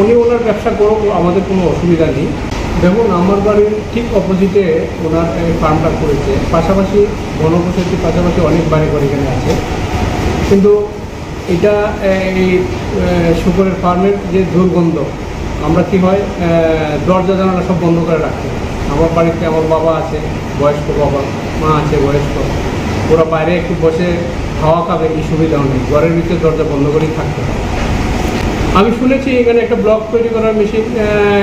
উনি ওনার ব্যবসা করুক আমাদের কোনো অসুবিধা নেই। দেখুন, আমার বাড়ির ঠিক অপোজিটে ওনার ফার্মটা করেছে। পাশাপাশি বনবসতির পাশাপাশি অনেক বাড়ি ঘর এখানে আছে। কিন্তু এটা এই শুকরের ফার্মের যে দুর্গন্ধ, আমরা কি হয় দরজা জানালা সব বন্ধ করে রাখি। আমার বাড়িতে আমার বাবা আছে, বয়স্ক বাবা, মা আছে, বয়স্ক। ওরা বাইরে একটু বসে খাওয়া খাবে, এই সুবিধাও নেই। ঘরের ভিতরে দরজা বন্ধ করেই থাকতে হয়। আমি শুনেছি এখানে একটা ব্লক তৈরি করার মেশিন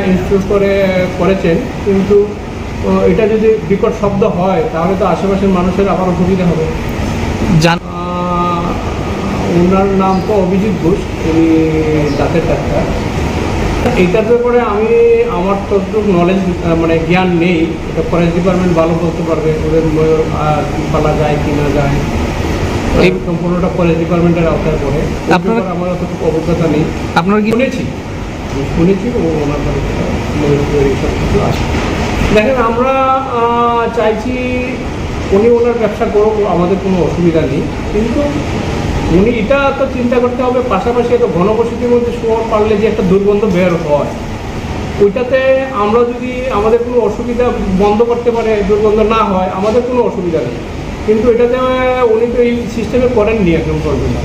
ইনস্টল করে করেছেন। কিন্তু এটা যদি বিকট শব্দ হয় তাহলে তো আশেপাশের মানুষের আবার অসুবিধা হবে। ওনার নাম তো অভিজিৎ ঘোষ উনি দাঁতের ডাক্তার। এইটার ব্যাপারে আমি আমার ততটুকু নলেজ মানে জ্ঞান নেই। এটা ফরেস্ট ডিপার্টমেন্ট ভালো বলতে পারবে ওদের ময়ূর পালা যায় কি না যায়। সম্পূর্ণটা ফরেস্ট ডিপার্টমেন্টের আওতায় পড়ে। আপনারা- আমার অতটুকু অভিজ্ঞতা নেই। আপনার কি শুনেছি। শুনেছি ও ওনার সব কিছু আসে দেখেন আমরা চাইছি উনি ওনার ব্যবসা করুক আমাদের কোনো অসুবিধা নেই। কিন্তু উনি এটা তো চিন্তা করতে হবে পাশাপাশি এত ঘনবসতির মধ্যে শোয়ার পারলে যে একটা দুর্গন্ধ বের হয় ওইটাতে আমরা যদি আমাদের কোনো অসুবিধা বন্ধ করতে পারে দুর্গন্ধ না হয় আমাদের কোনো অসুবিধা নেই। কিন্তু এটাতে উনি তো এই সিস্টেমে করেননি একদম করবেন না।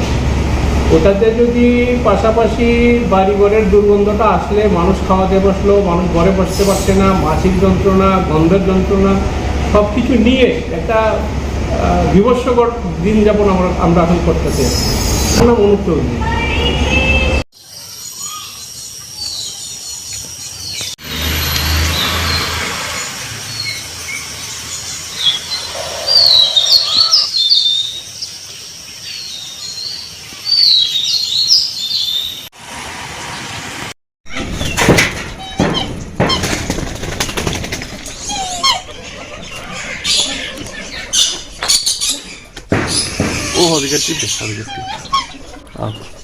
ওটাতে যদি পাশাপাশি বাড়িঘরের দুর্গন্ধটা আসলে মানুষ খাওয়াতে বসল, মানুষ ঘরে বসতে পারছে না, মাসিক যন্ত্রণা, গন্ধের যন্ত্রণা সব কিছু নিয়ে একটা বিভৎসকর দিন যাপন আমরা আমরা এখন করতেছি। কোনো অনুপ চৌধুরী ও হবে গেছি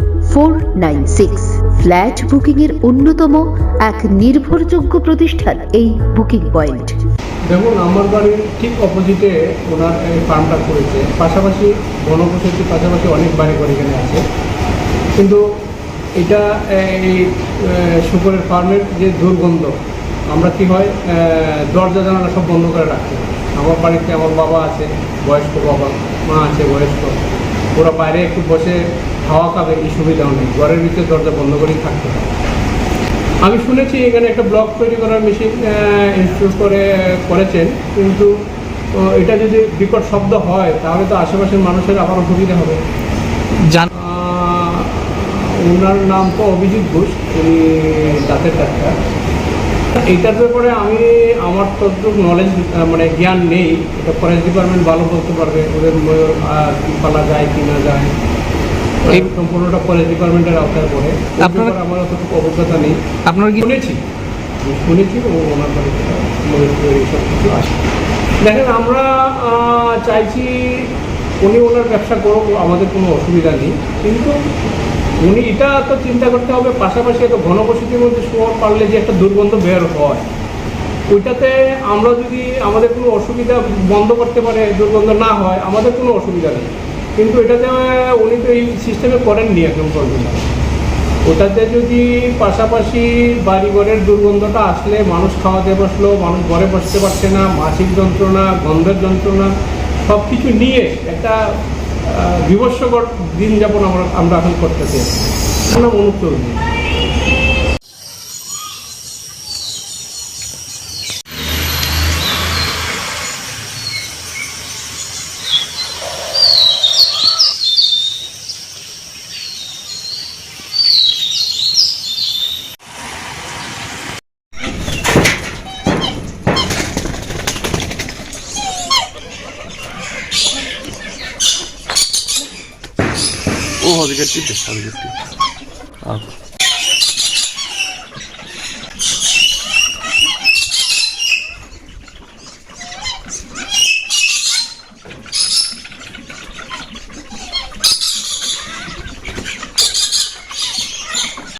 four nine six flat booking এর অন্যতম এক নির্ভরযোগ্য প্রতিষ্ঠান এই বুকিং পয়েন্ট। দেখুন, আমার বাড়ির ঠিক অপোজিটে ওনার এই ফার্মটা করেছে পাশাপাশি বনবসতির পাশাপাশি অনেক বাড়ি ঘর এখানে আছে। কিন্তু এটা এই শুকরের ফার্মের যে দুর্গন্ধ, আমরা কি হয় দরজা জানালা সব বন্ধ করে রাখি। আমার বাড়িতে আমার বাবা আছে, বয়স্ক বাবা, মা আছে, বয়স্ক। ওরা বাইরে একটু বসে খাওয়া খাবে এই সুবিধাও নেই। ঘরের ভিতরে দরজা বন্ধ করেই থাকতে হয়। আমি শুনেছি এখানে একটা ব্লক তৈরি করার মেশিন ইনস্টল করে করেছেন। কিন্তু এটা যদি বিকট শব্দ হয় তাহলে তো আশেপাশের মানুষের আবার অসুবিধা হবে। জান ওনার নাম তো অভিজিৎ ঘোষ উনি দাঁতের ডাক্তার। এইটার ব্যাপারে আমি আমার ততটুকু নলেজ মানে জ্ঞান নেই। এটা ফরেস্ট ডিপার্টমেন্ট ভালো বলতে পারবে ওদের পালা যায় কি না যায়। সম্পূর্ণটা ফরেস্ট ডিপার্টমেন্টের আওতায় পড়ে। আপনারা- আমার অতটুকু অভিজ্ঞতা নেই। আপনার কি শুনেছি। শুনেছি ও ওনার বাড়ি থেকে সব কিছু আসে দেখেন আমরা চাইছি উনি ওনার ব্যবসা করুক আমাদের কোনো অসুবিধা নেই। কিন্তু উনি এটা তো চিন্তা করতে হবে পাশাপাশি এত ঘনবসতির মধ্যে শোয়ার পারলে যে একটা দুর্গন্ধ বের হয় ওইটাতে আমরা যদি আমাদের কোনো অসুবিধা বন্ধ করতে পারে দুর্গন্ধ না হয় আমাদের কোনো অসুবিধা নেই। কিন্তু এটাতে উনি তো এই সিস্টেমে করেননি একদম পর্যন্ত ওটাতে যদি পাশাপাশি বাড়ি ঘরের দুর্গন্ধটা আসলে মানুষ খাওয়াতে বসল, মানুষ ঘরে বসতে পারছে না, মাসিক যন্ত্রণা, গন্ধের যন্ত্রণা সব কিছু নিয়ে একটা বিভৎসকর দিন যাপন আমরা আমরা এখন করতেছি। আমরা অনুপ চৌধুরী ও হবে গেটটি